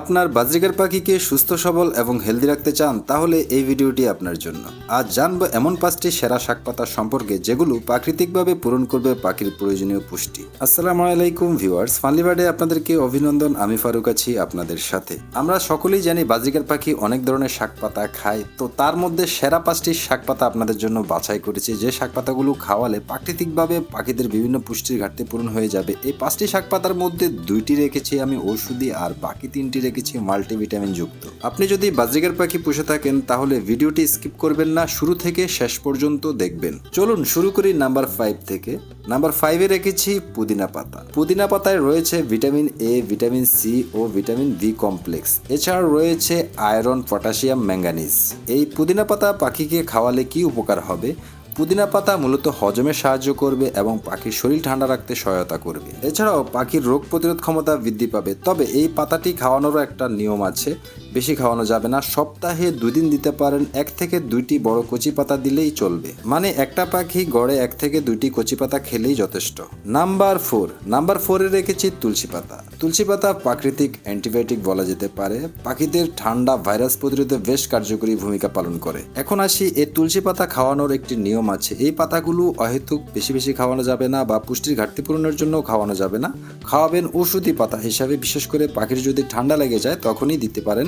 আপনার বাজরিকার পাখিকে সুস্থ, সবল এবং হেলদি রাখতে চান, তাহলে এই ভিডিওটি আপনার জন্য। আজ জানব এমন পাঁচটি সেরা শাকপাতা সম্পর্কে, যেগুলো প্রাকৃতিকভাবে পূরণ করবে পাখির প্রয়োজনীয় পুষ্টি। আসসালামু আলাইকুম ভিউয়ার্স ফানলিবার্ডে আপনাদেরকে অভিনন্দন, আমি ফারুক আছি আপনাদের সাথে। আমরা সকলেই জানি বাজরিকার পাখি অনেক ধরনের শাকপাতা খায়, তো তার মধ্যে সেরা পাঁচটি শাকপাতা আপনাদের জন্য বাছাই করেছি। যে শাকপাতাগুলো খাওয়ালে প্রাকৃতিকভাবে পাখিদের বিভিন্ন পুষ্টির ঘাটতি পূরণ হয়ে যাবে। এই পাঁচটি শাকপাতার মধ্যে দুইটি রেখেছি আমি, ঔষধি আর বাকি তিনটি রেখেছি মাল্টিভিটামিন যুক্ত। আপনি যদি বাজরিকার পাখি পুষে থাকেন, তাহলে ভিডিওটি স্কিপ করবেন না, শুরু থেকে শেষ পর্যন্ত দেখবেন। চলুন শুরু করি নাম্বার ফাইভ থেকে। নাম্বার ফাইভে রেখেছি পুদিনা পাতা। পুদিনা পাতায় রয়েছে ভিটামিন এ ভিটামিন সি ও ভিটামিন বি কমপ্লেক্স এছাড়া রয়েছে আয়রন পটাশিয়াম ম্যাঙ্গানিজ এই পুদিনা পাতা পাখিকে খাওয়ালে কি উপকার হবে? পুদিনা পাতা মূলত হজমে সাহায্য করবে এবং পাখির শরীর ঠান্ডা রাখতে সহায়তা করবে। এছাড়াও পাখির রোগ প্রতিরোধ ক্ষমতা বৃদ্ধি পাবে। তবে এই পাতাটি খাওয়ানোরও একটা নিয়ম আছে। বেশি খাওয়ানো যাবে না। সপ্তাহে দুই দিন দিতে পারেন এক থেকে দুইটি বড় কচি পাতা দিলেই চলবে। মানে একটা পাখি গড়ে এক থেকে দুইটি কচি পাতা খেলেই যথেষ্ট। Number four. নাম্বার ফোরে রেখেছি তুলসী পাতা। তুলসী পাতা প্রাকৃতিক অ্যান্টিবায়োটিক বলা যেতে পারে। পাখিদের ঠান্ডা ভাইরাস প্রতিরোধে বেশ কার্যকরী ভূমিকা পালন করে। এখন আসি এই তুলসী পাতা খাওয়ানোর একটি নিয়ম আছে। এই পাতাগুলো অহেতুক বেশি বেশি খাওয়ানো যাবে না বা পুষ্টির ঘাটতি পূরণের জন্য খাওয়ানো যাবে না। খাওয়াবেন ওষুধি পাতা হিসাবে, বিশেষ করে পাখির যদি ঠান্ডা লেগে যায় তখনই দিতে পারেন।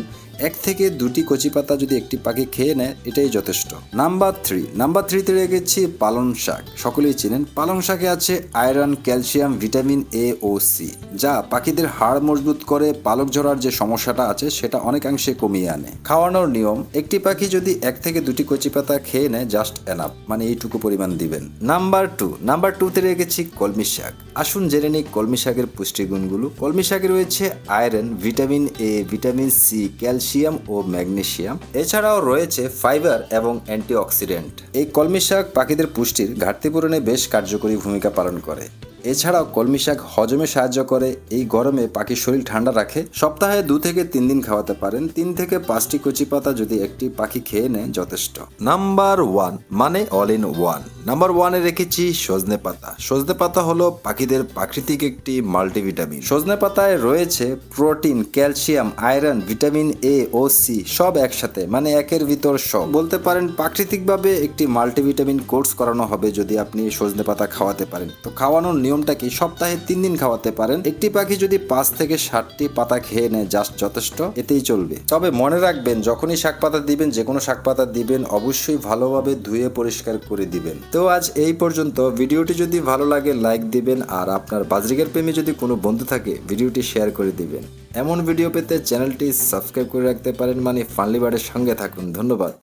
এক থেকে দুটি কচি পাতা যদি একটি পাখি খেয়ে নেয়, এটাই যথেষ্ট। নাম্বার থ্রি, নাম্বার থ্রিতে রেখেছি পালং শাক। সকলেই চিনেন, পালং শাকে আছে আয়রন, ক্যালসিয়াম, ভিটামিন এ ও সি যা পাখিদের হাড় মজবুত করে পালক ঝরার যে সমস্যাটা আছে, সেটা অনেকাংশে কমিয়ে আনে। খাওয়ানোর নিয়ম, একটি পাখি যদি এক থেকে দুটি কচি পাতা খেয়ে নেয় জাস্ট এনাফ মানে এইটুকু পরিমাণ দিবেন। নাম্বার টু নাম্বার টুতে রেখেছি কলমি শাক। আসুন জেনে নিই কলমি শাকের পুষ্টিগুণগুলো। কলমি শাকে রয়েছে iron vitamin A vitamin C calcium O magnesium এছাড়াও রয়েছে ফাইবার এবং অ্যান্টিঅক্সিডেন্ট এই কলমি শাক পাখিদের পুষ্টির ঘাটতি পূরণে বেশ কার্যকরী ভূমিকা পালন করে। এছাড়াও কলমি শাক হজমে সাহায্য করে। এই গরমে পাখির শরীর ঠান্ডা রাখে। সপ্তাহে দু থেকে তিন দিন খাওয়াতে পারেন। তিন থেকে পাঁচটি কচি পাতা যদি একটি পাখি খেয়ে নেয় যথেষ্ট। নাম্বার ওয়ান মানে অল ইন ওয়ান নাম্বার ওয়ানে রেখেছি সজনে পাতা। সজনে পাতা হলো পাখিদের প্রাকৃতিক একটি মাল্টিভিটামিন। সজনে পাতায় রয়েছে protein calcium iron vitamin A O C সব একসাথে মানে একের ভিতর সব। বলতে পারেন প্রাকৃতিকভাবে একটি মাল্টিভিটামিন কোর্স করানো হবে যদি আপনি সজনে পাতা খাওয়াতে পারেন। তো খাওয়ানোর নিয়মটা কি? সপ্তাহে তিন দিন খাওয়াতে পারেন। একটি পাখি যদি পাঁচ থেকে ষাটটি পাতা খেয়ে নেয় জাস্ট যথেষ্ট, এতেই চলবে। তবে মনে রাখবেন, যখনই শাক পাতা দিবেন, যে কোনো শাক পাতা দিবেন, অবশ্যই ভালোভাবে ধুয়ে পরিষ্কার করে দিবেন। তো আজ এই পর্যন্ত। ভিডিওটি যদি ভালো লাগে লাইক দিবেন, আর আপনার বাজরিকের প্রেমে যদি কোনো বন্ধু থাকে, ভিডিওটি শেয়ার করে দিবেন। এমন ভিডিও পেতে চ্যানেলটি সাবস্ক্রাইব করে রাখতে পারেন মানে ফানলিবারের সঙ্গে থাকুন। ধন্যবাদ।